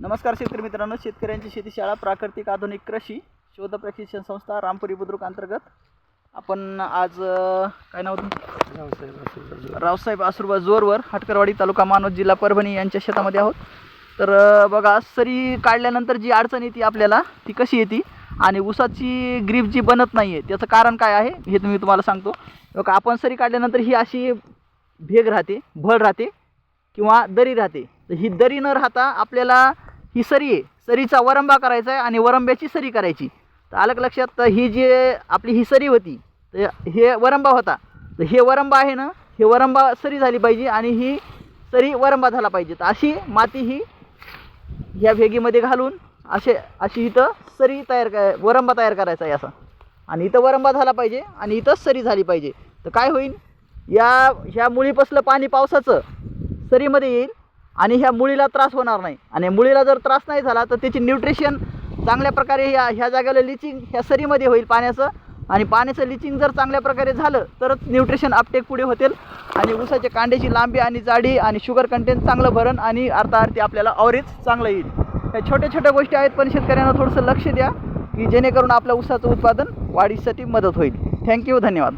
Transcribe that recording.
नमस्कार शेतकरी मित्रांनो शेतकऱ्यांची शेती शाळा प्राकृतिक आधुनिक कृषी शोध प्रशिक्षण संस्था रामपुरी बुद्रुक अंतर्गत. आपण आज काय नाव तुमचं? रावसाहेब आसुरबा जोरवर हटकरवाडी तालुका मानवत जिल्हा परभणी यांच्या शेतामध्ये आहोत. तर बघा सरी काढल्यानंतर जी अडचण येते आपल्याला ती कशी येते? आणि ऊसाची ग्रीप जी बनत नाही आहे त्याचं कारण काय आहे हे तुम्ही तुम्हाला सांगतो. बघा आपण सरी काढल्यानंतर ही अशी भेग राहते भळ राहते किंवा दरी राहते. तर ही दरी न राहता आपल्याला ही सरी आहे. सरीचा वरंबा करायचा आहे आणि वरंब्याची सरी करायची. तर आलं लक्षात? तर ही जी आपली ही सरी होती तर हे वरंबा होता. तर हे वरंबा आहे ना हे वरंबा सरी झाली पाहिजे आणि ही सरी वरंबा झाला पाहिजे. तर अशी माती ही ह्या भेगीमध्ये घालून असे अशी इथं सरी तयार क वरंबा तयार करायचा आहे असा. आणि इथं वरंबा झाला पाहिजे आणि इथं सरी झाली पाहिजे. तर काय होईल? या ह्या मुळीपासलं पाणी पावसाचं सरीमध्ये येईल. आणि ह्या मुळीला त्रास होणार नाही. आणि मुळीला जर त्रास नाही झाला तर त्याची न्यूट्रिशन चांगल्या प्रकारे ह्या ह्या जागेला लिचिंग ह्या सरीमध्ये होईल पाण्याचं. आणि पाण्याचं लिचिंग जर चांगल्या प्रकारे झालं तरच न्यूट्रिशन अपटेक पुढे होतील. आणि ऊसाच्या कांड्याची लांबी आणि जाडी आणि शुगर कंटेंट चांगलं भरण आणि अर्थार्थी आपल्याला ऑरेज चांगलं येईल. ह्या छोट्या छोट्या गोष्टी आहेत पण शेतकऱ्यांना थोडंसं लक्ष द्या की जेणेकरून आपल्या ऊसाचं उत्पादन वाढीसाठी मदत होईल. थँक्यू धन्यवाद.